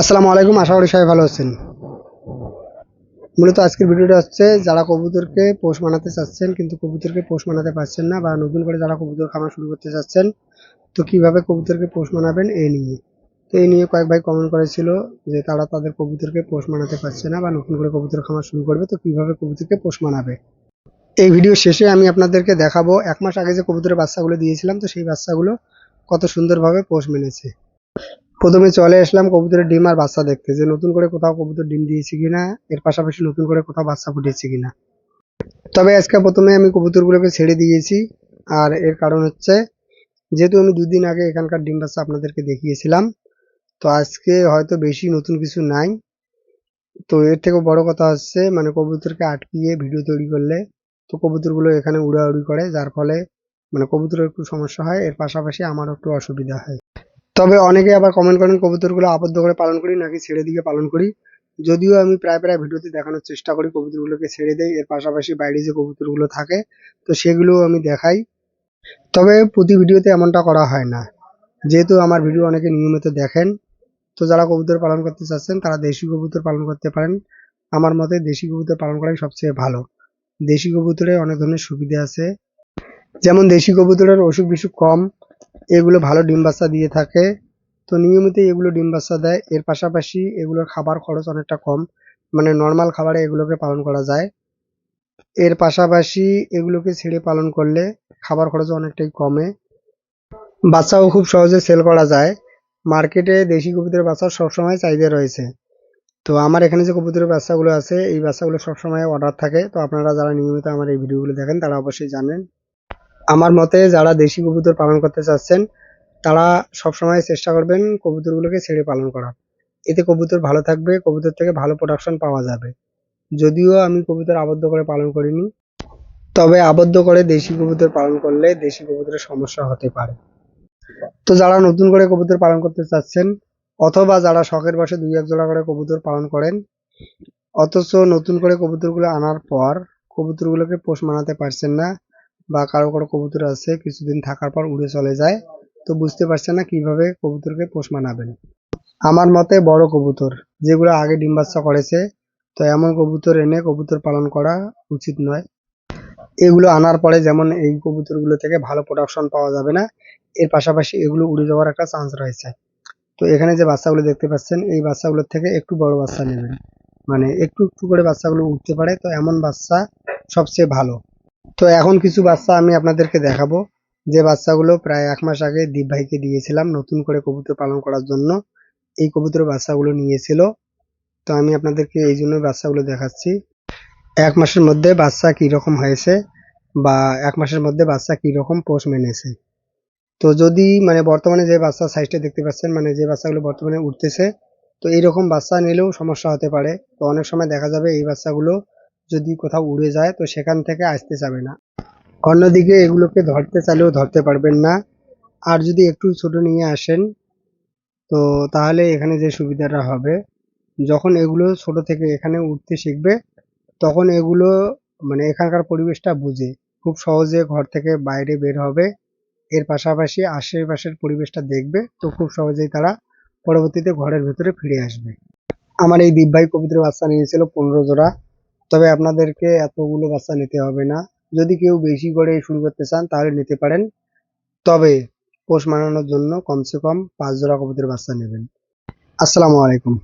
আসসালামু আলাইকুম, আশা করি সবাই ভালো আছেন। মূলত আজকের ভিডিওটা হচ্ছে যারা কবুতরকে পোষ মানাতে চাচ্ছেন, কিন্তু কবুতরকে পোষ মানাতে পারছেন না বা নতুন করে যারা কবুতর খামার শুরু করতে চাচ্ছেন, তো কীভাবে কবুতরকে পোষ মানাবেন এই নিয়ে। তো এই নিয়ে কয়েক ভাই কমেন্ট করেছিল যে তারা তাদের কবুতরকে পোষ মানাতে পারছে না বা নতুন করে কবুতর খামার শুরু করবে, তো কীভাবে কবুতরকে পোষ মানাবে। এই ভিডিও শেষে আমি আপনাদেরকে দেখাবো এক মাস আগে যে কবুতরের বাচ্চাগুলো দিয়েছিলাম, তো সেই বাচ্চাগুলো কত সুন্দরভাবে পোষ মেনেছে। প্রথমে চলে আসলাম কবুতরের ডিম আর বাচ্চা দেখতে, যে নতুন করে কোথাও কবুতর ডিম দিয়েছে কিনা, এর পাশাপাশি নতুন করে কোথাও বাচ্চা ফুটেছে কিনা। তবে আজকে প্রথমে আমি কবুতরগুলোকে ছেড়ে দিয়েছি, আর এর কারণ হচ্ছে, যেহেতু আমি দুদিন আগে এখানকার ডিম বাচ্চা আপনাদেরকে দেখিয়েছিলাম, তো আজকে হয়তো বেশি নতুন কিছু নাই। তো এর থেকেও বড় কথা হচ্ছে মানে কবুতরকে আটকিয়ে ভিডিও তৈরি করলে তো কবুতরগুলো এখানে উড়াউড়ি করে, যার ফলে মানে কবুতরের একটু সমস্যা হয়, এর পাশাপাশি আমারও একটু অসুবিধা হয়। তবে অনেকে আবার কমেন্ট করেন, কবুতরগুলো আবদ্ধ করে পালন করি নাকি ছেড়ে দিয়ে পালন করি। যদিও আমি প্রায় প্রায় ভিডিওতে দেখানোর চেষ্টা করি কবুতরগুলোকে ছেড়ে দেই, এর পাশাপাশি বাইরে যে কবুতরগুলো থাকে, তো সেগুলোও আমি দেখাই। তবে প্রতি ভিডিওতে এমনটা করা হয় না। যেহেতু আমার ভিডিও অনেকে নিয়মিত দেখেন, তো যারা কবুতর পালন করতে চাচ্ছেন, তারা দেশি কবুতর পালন করতে পারেন। আমার মতে দেশি কবুতর পালন করাই সবচেয়ে ভালো। দেশি কবুতরে অনেক ধরনের সুবিধা আছে। যেমন দেশি কবুতরের অসুখ বিসুখ কম এগুলো ভালো ডিম বাচ্চা দিয়ে থাকে। তো নিয়মিত এগুলো ডিম বাচ্চা দেয়। এর পাশাপাশি এগুলোর খাবার খরচ অনেকটা কম। মানে নর্মাল খাবারে এগুলোকে পালন করা যায়। এর পাশাপাশি এগুলোকে ছেড়ে পালন করলে খাবার খরচ অনেকটাই কমে। বাচ্চাও খুব সহজে সেল করা যায়। মার্কেটে দেশি কবুতরের বাচ্চার সবসময় চাহিদা রয়েছে। তো আমার এখানে যে কবুতরের বাচ্চাগুলো আছে, এই বাচ্চাগুলো সবসময় অর্ডার থাকে। তো আপনারা যারা নিয়মিত আমার এই ভিডিওগুলো দেখেন, তারা অবশ্যই জানেন। আমার মতে যারা দেশি কবুতর পালন করতে চাচ্ছেন, তারা সবসময় চেষ্টা করবেন কবুতরগুলোকে ছেড়ে পালন করার এতে কবুতর ভালো থাকবে, কবুতর থেকে ভালো প্রোডাকশন পাওয়া যাবে। যদিও আমি কবুতর আবদ্ধ করে পালন করিনি, তবে আবদ্ধ করে দেশি কবুতর পালন করলে দেশি কবুতরের সমস্যা হতে পারে। তো যারা নতুন করে কবুতর পালন করতে চাচ্ছেন, অথবা যারা শখের বসে দুই এক জোড়া করে কবুতর পালন করেন, অথচ নতুন করে কবুতরগুলো আনার পর কবুতরগুলোকে পোষ মানাতে পারছেন না বা কারও কারও কবুতর আছে, কিছুদিন থাকার পর উড়ে চলে যায়। তো বুঝতে পারছে না কীভাবে কবুতরকে পোষ মানাবেন। আমার মতে বড় কবুতর, যেগুলো আগে ডিম বাচ্চা করেছে, তো এমন কবুতর এনে কবুতর পালন করা উচিত নয়। এগুলো আনার পরে যেমন এই কবুতরগুলো থেকে ভালো প্রোডাকশন পাওয়া যাবে না, এর পাশাপাশি এগুলো উড়ে যাওয়ার একটা চান্স রয়েছে। তো এখানে যে বাচ্চাগুলো দেখতে পাচ্ছেন, এই বাচ্চাগুলোর থেকে একটু বড় বাচ্চা নেবেন। মানে একটু একটু করে বাচ্চাগুলো উঠতে পারে, তো এমন বাচ্চা সবচেয়ে ভালো। তো এখন কিছু বাচ্চা আমি আপনাদেরকে দেখাবো। যে বাচ্চাগুলো প্রায় এক মাস আগে দীপ ভাইকে দিয়েছিলাম নতুন করে কবুতর পালন করার জন্য। এই কবুতরের বাচ্চাগুলো নিয়েছিল। তো আমি আপনাদেরকে এই জন্য বাচ্চাগুলো দেখাচ্ছি। এক মাসের মধ্যে বাচ্চা কি রকম হয়েছে বা এক মাসের মধ্যে বাচ্চা কি রকম পোষ মেনেছে। তো যদি মানে বর্তমানে যে বাচ্চা সাইজটা দেখতে পাচ্ছেন মানে যে বাচ্চাগুলো বর্তমানে উঠতেছে, তো এইরকম বাচ্চা নিলেও সমস্যা হতে পারে। তো অনেক সময় দেখা যাবে এই বাচ্চাগুলো যদি কোথাও উড়ে যায়, তো সেখান থেকে আসতে যাবে না। অন্যদিকে এগুলোকে ধরতে চাইলেও ধরতে পারবেন না। আর যদি একটু ছোট নিয়ে আসেন, তো তাহলে এখানে যে সুবিধাটা হবে, যখন এগুলো ছোট থেকে এখানে উঠতে শিখবে, তখন এগুলো মানে এখানকার পরিবেশটা বুঝে। খুব সহজে ঘর থেকে বাইরে বের হবে। এর পাশাপাশি আশেপাশের পরিবেশটা দেখবে, তো খুব সহজেই তারা পরবর্তীতে ঘরের ভেতরে ফিরে আসবে। আমার এই দীপ ভাই কবুতরের বাচ্চা নিয়েছিল পনেরো জোড়া। তবে আপনাদেরকে এতগুলো বাচ্চা নিতে হবে না। যদি কেউ বেশি করে শুরু করতে চান, তাহলে নিতে পারেন। তবে পোষ মানানোর জন্য কমসে কম পাঁচ জোড়া কবুতরের বাচ্চা নেবেন। আসসালামু আলাইকুম।